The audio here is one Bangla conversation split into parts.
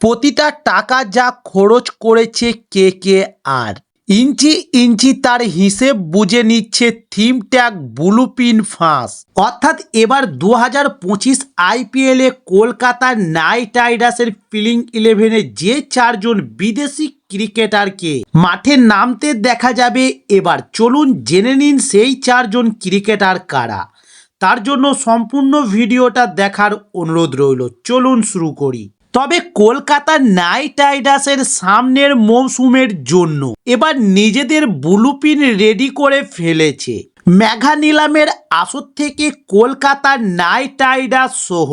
প্রতিটা টাকা যা খরচ করেছে কে কে আর। ইঞ্চি ইঞ্চি তার হিসেব বুঝে নিচ্ছে থিম ট্যাগ ব্লুপিন ফাঁস। অর্থাৎ এবার দু হাজার পঁচিশ আইপিএলে কলকাতার নাইট রাইডার্সের ফিলিং ইলেভেনে যে চারজন বিদেশি ক্রিকেটারকে মাঠে নামতে দেখা যাবে, এবার চলুন জেনে নিন সেই চারজন ক্রিকেটার কারা। তার জন্য সম্পূর্ণ ভিডিওটা দেখার অনুরোধ রইল, চলুন শুরু করি। তবে কলকাতা নাইট রাইডার্সের সামনের মৌসুমের জন্য এবার নিজেদের ব্লুপিন রেডি করে ফেলেছে। মেঘা নিলামের আসর থেকে কলকাতা নাইট রাইডার্স সহ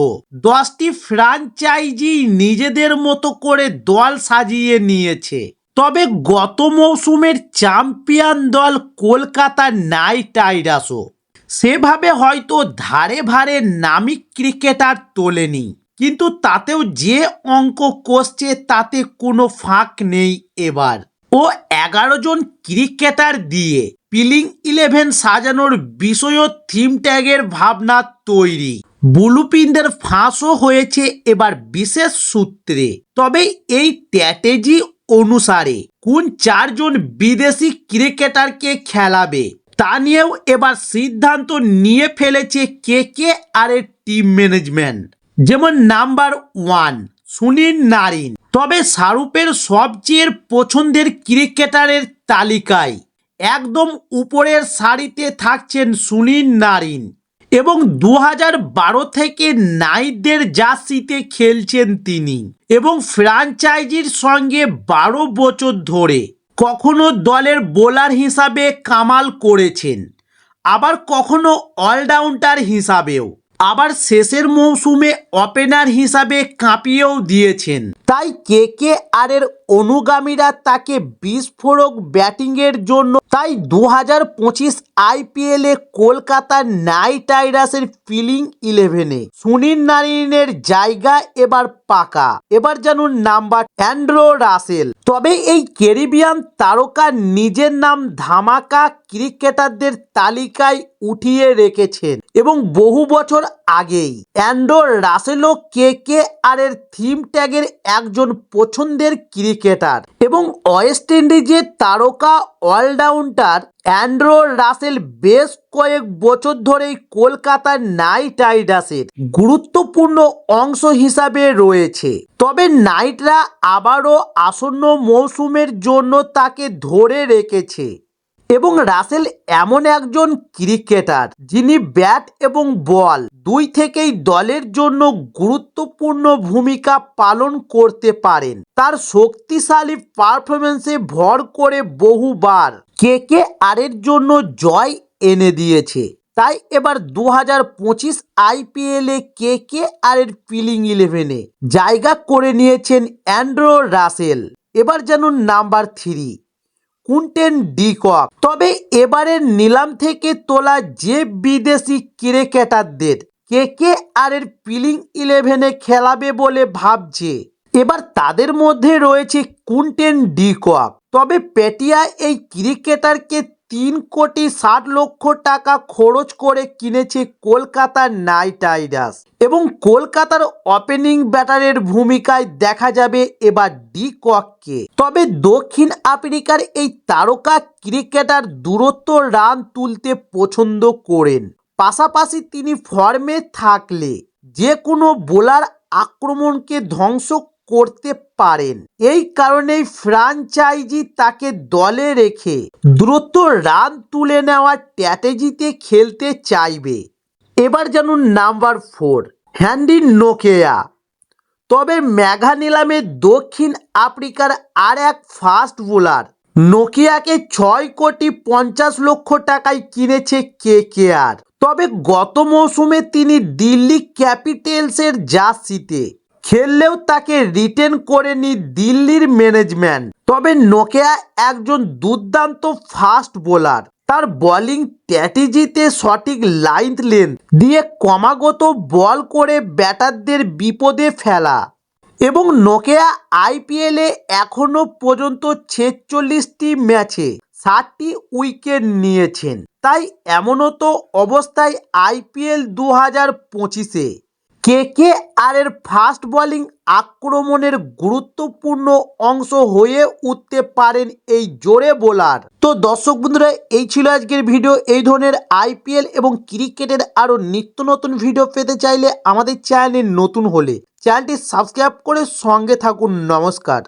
দশটি ফ্রাঞ্চাইজি নিজেদের মতো করে দল সাজিয়ে নিয়েছে। তবে গত মৌসুমের চ্যাম্পিয়ন দল কলকাতা নাইট রাইডার্সও। সেভাবে হয়তো ধারে ভারে নামি ক্রিকেটার তোলেনি। কিন্তু তাতেও যে অঙ্ক কষছে তাতে কোনো ফাঁক নেই এবার। ও এগারো জন ক্রিকেটার দিয়ে পিলিং ইলেভেন সাজানোর বিষয়ও থিম ট্যাগের ভাবনা তৈরি। বুলুপিনদের ফাঁসও হয়েছে এবার বিশেষ সূত্রে। তবে এই স্ট্র্যাটেজি অনুসারে কোন চারজন বিদেশি ক্রিকেটারকে খেলাবে, তা নিয়েও এবার সিদ্ধান্ত নিয়ে ফেলেছে কে কে আর টিম ম্যানেজমেন্ট যেমন নাম্বার ওয়ান, সুনীল নারিন। তবে শাহরুখের সবচেয়ে পছন্দের ক্রিকেটারের তালিকায় একদম উপরের সারিতে থাকছেন সুনীল নারিন এবং দু বারো থেকে নাইটদের জার্সিতে খেলছেন তিনি এবং ফ্র্যাঞ্চাইজির সঙ্গে বারো বছর ধরে কখনো দলের বোলার হিসাবে কামাল করেছেন, আবার কখনো অলরাউন্ডার হিসাবেও। আবার শেষের মৌসুমে ওপেনার হিসাবে কাঁপিয়েও দিয়েছেন। তাই কে কে আর এর অনুগামীরা তাকে বিস্ফোরক ব্যাটিংয়ের জন্য, তাই দু হাজার পঁচিশ আইপিএলে কলকাতা নাইট রাইডার্সের ফিলিং ইলেভেনে। সুনীল নারিনের জায়গা এবার পাকা। এবার জানুন নাম্বার অ্যান্ড্রো রাসেল। তবে এই ক্যারিবিয়ান তারকা নিজের নাম ধামাকা ক্রিকেটারদের তালিকায় উঠিয়ে রেখেছেন এবং বহু বছর আগেই। অ্যান্ড্রো রাসেলও কে কে আর এর থিম ট্যাগের একজন পছন্দের ক্রিকেটার এবং ওয়েস্ট ইন্ডিজের তারকা অলরাউন্ডার অ্যান্ড্রো রাসেল বেশ কয়েক বছর ধরেই কলকাতার নাইট রাইডার্সের গুরুত্বপূর্ণ অংশ হিসাবে রয়েছে। তবে নাইটরা আবারও আসন্ন মৌসুমের জন্য তাকে ধরে রেখেছে। এবং রাসেল এমন একজন ক্রিকেটার যিনি ব্যাট এবং বল দুই থেকেই দলের জন্য গুরুত্বপূর্ণ ভূমিকা পালন করতে পারেন। তার শক্তিশালী পারফরমেন্সে ভর করে বহুবার কে কে আর এর জন্য জয় এনে দিয়েছে। তাই এবার দু হাজার পঁচিশ আইপিএলে কে কে আর এর ফিলিং ইলেভেনে জায়গা করে নিয়েছেন অ্যান্ড্রো রাসেল। এবার যেন নাম্বার থ্রি। কুন্টেন ডিকক তবে এবারের নিলাম থেকে তোলা যে বিদেশি ক্রিকেটারদের, কে কে আর এর পিলিং ইলেভেনে খেলাবে বলে ভাবছে? এবার তাদের মধ্যে রয়েছে কুন্টেন ডিকক তবে পেটিয়া এই ক্রিকেটারকে তিন কোটি ষাট লক্ষ টাকা খরচ করে কিনেছে কলকাতার নাইট রাইডার্স। এবং কলকাতার ওপেনিং ব্যাটারের ভূমিকায় দেখা যাবে এবার ডি কককে তবে দক্ষিণ আফ্রিকার এই তারকা ক্রিকেটার দূরত্ব রান তুলতে পছন্দ করেন। পাশাপাশি তিনি ফর্মে থাকলে যে কোনো বোলার আক্রমণকে ধ্বংস করতে পারেন। এই কারণেই ফ্রাঞ্চাইজি তাকে দলে রেখে দ্রুত রান তুলে নেওয়ার স্ট্র্যাটেজিতে খেলতে চাইবে। এবার জানুন নাম্বার ফোর, হ্যান্ডি নোকেয়া। তবে মেঘা নিলামে দক্ষিণ আফ্রিকার আর এক ফাস্ট বোলার, নোকিয়াকে ছয় কোটি পঞ্চাশ লক্ষ টাকায় কিনেছে কে কে আর তবে গত মৌসুমে তিনি দিল্লি ক্যাপিটালসের জার্সিতে খেললেও তাকে রিটেন করেনি দিল্লির ম্যানেজমেন্ট তবে নোকিয়া একজন দুর্দান্ত ফাস্ট বোলার তার বোলিং স্ট্র্যাটেজিতে সঠিক লাইন লেন্থ দিয়ে ক্রমাগত বল করে ব্যাটারদের বিপদে ফেলা। এবং নোকিয়া আইপিএলে এখনও পর্যন্ত ছেচল্লিশটি ম্যাচে ষাটটি উইকেট নিয়েছেন। তাই এমনও তো অবস্থায় আইপিএল দু হাজার পঁচিশে। কে কে আর এর ফাস্ট বোলিং আক্রমণের গুরুত্বপূর্ণ অংশ হয়ে উঠতে পারেন এই জোরে বোলার? তো দর্শক বন্ধুরা, এই ছিল আজকের ভিডিও। এই ধরনের আইপিএল এবং ক্রিকেটের আরও নিত্য নতুন ভিডিও পেতে চাইলে আমাদের চ্যানেল নতুন হলে চ্যানেলটি সাবস্ক্রাইব করে সঙ্গে থাকুন। নমস্কার।